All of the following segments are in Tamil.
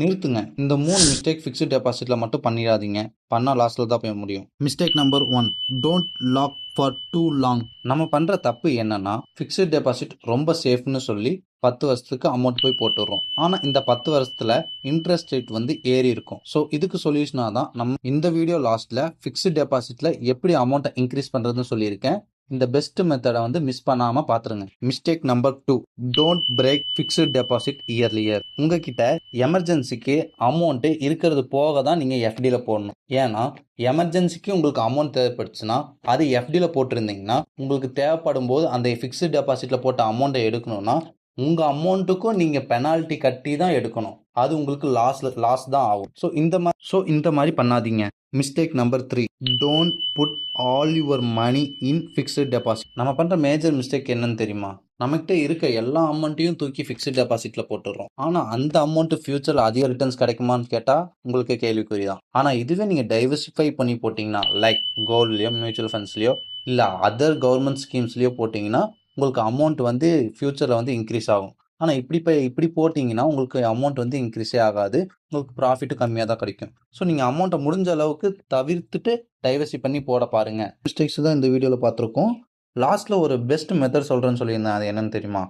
நிறுத்துங்க. இந்த மூணு மிஸ்டேக் ஃபிக்ஸ்டு டெபாசிட்டில் மட்டும் பண்ணிடாதீங்க. பண்ணால் லாஸில் தான் போய் முடியும். Mistake number one don't lock for too long நம்ம பண்ணுற தப்பு என்னன்னா ஃபிக்ஸ்டு டெபாசிட் ரொம்ப சேஃப்னு சொல்லி பத்து வருஷத்துக்கு அமௌண்ட் போய் போட்டுடுறோம். ஆனால் இந்த பத்து வருஷத்துல இன்ட்ரெஸ்ட் ரேட் வந்து ஏறி இருக்கும். ஸோ இதுக்கு சொல்யூஷனாக தான் நம்ம இந்த வீடியோ லாஸ்ட்ல ஃபிக்ஸ்டு டெபாசிட்ல எப்படி அமௌண்ட்டை இன்க்ரீஸ் பண்ணுறதுன்னு சொல்லியிருக்கேன். இந்த பெஸ்ட் மெத்தடை வந்து மிஸ் பண்ணாம பாத்துருங்க. Mistake number two don't break fixed deposit early year உங்ககிட்ட எமர்ஜென்சிக்கு அமௌண்ட் இருக்கிறது போக தான் நீங்க எஃப்டியில் போடணும். ஏன்னா எமர்ஜென்சிக்கு உங்களுக்கு அமௌண்ட் தேவைப்பட்டுச்சுன்னா அது எஃப்டியில் போட்டிருந்தீங்கன்னா உங்களுக்கு தேவைப்படும் போது அந்த ஃபிக்ஸ்டு டெபாசிட்ல போட்ட அமௌண்ட்டை எடுக்கணும்னா உங்க அமௌண்ட்டுக்கும் நீங்க பெனால்ட்டி கட்டி தான் எடுக்கணும். அது உங்களுக்கு லாஸ் லாஸ் தான் ஆகும். ஸோ இந்த மாதிரி ஸோ இந்த மாதிரி பண்ணாதீங்க. Mistake number three don't put all your money in fixed deposit நம்ம பண்ணுற மேஜர் மிஸ்டேக் என்னன்னு தெரியுமா? நம்மகிட்ட இருக்க எல்லா அமௌண்ட்டையும் தூக்கி ஃபிக்ஸ்டு டெபாசிட்டில் போட்டுடுறோம். ஆனால் அந்த அமௌண்ட் ஃபியூச்சரில் அதிக ரிட்டர்ன்ஸ் கிடைக்குமான்னு கேட்டால் உங்களுக்கு கேள்விக்குறி தான். ஆனால் இதுவே நீங்கள் டைவர்சிஃபை பண்ணி போட்டிங்கன்னா லைக் கோல்ட்லேயோ மியூச்சுவல் ஃபண்ட்ஸ்லையோ இல்லை அதர் கவர்மெண்ட் ஸ்கீம்ஸ்லேயோ போட்டிங்கன்னா உங்களுக்கு அமௌண்ட் வந்து ஃப்யூச்சரில் வந்து இன்க்ரீஸ் ஆகும். ஆனால் இப்படி இப்போ இப்படி போட்டிங்கன்னா உங்களுக்கு அமௌண்ட் வந்து இன்க்ரீஸே ஆகாது. உங்களுக்கு ப்ராஃபிட்டும் கம்மியாக தான் கிடைக்கும். ஸோ நீங்கள் அமௌண்ட்டை முடிஞ்ச அளவுக்கு தவிர்த்துட்டு டைவர்சி பண்ணி போட பாருங்கள் மிஸ்டேக்ஸ் தான் இந்த வீடியோவில் பார்த்துருக்கோம். லாஸ்ட்டில் ஒரு பெஸ்ட் மெத்தட் சொல்கிறேன்னு சொல்லியிருந்தேன். அது என்னன்னு தெரியுமா?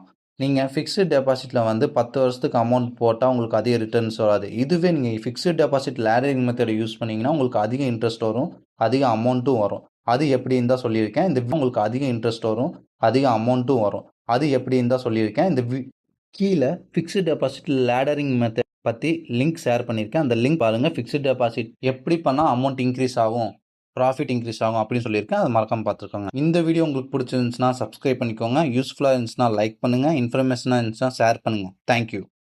நீங்கள் ஃபிக்ஸ்டு டெபாசிட்டில் வந்து பத்து வருஷத்துக்கு அமௌண்ட் போட்டால் உங்களுக்கு அதிக ரிட்டர்ன்ஸ் வராது. இதுவே நீங்கள் ஃபிக்ஸ்டு டெபாசிட் லேடரிங் மெத்தடை யூஸ் பண்ணிங்கன்னா உங்களுக்கு அதிக இன்ட்ரெஸ்ட் வரும். அதிக அமௌண்ட்டும் வரும். அது எப்படின்னு தான் சொல்லியிருக்கேன். இந்த உங்களுக்கு அதிக இன்ட்ரெஸ்ட் வரும். அதிக அமௌண்ட்டும் வரும். அது எப்படின்னு தான் சொல்லியிருக்கேன். இந்த கீழே ஃபிக்ஸ்டு டெபாசிட் லேடரிங் மெத்தட் பற்றி லிங்க் ஷேர் பண்ணியிருக்கேன் அந்த லிங்க் பாருங்கள் ஃபிக்ஸ்டு டெபாசிட் எப்படி பண்ணால் அமௌண்ட் இன்க்ரீஸ் ஆகும்? ப்ராஃபிட் இன்க்ரீஸ் ஆகும் அப்படின்னு சொல்லியிருக்கேன். அதை மறக்காம பார்த்துருக்கோங்க இந்த வீடியோ உங்களுக்கு பிடிச்சிருந்துச்சுன்னா சப்ஸ்கிரைப் பண்ணிக்கோங்க. யூஸ்ஃபுல்லாக இருந்துச்சுன்னா லைக் பண்ணுங்கள் இன்ஃபர்மேஷனாக இருந்துச்சுன்னா ஷேர் பண்ணுங்கள் தேங்க்யூ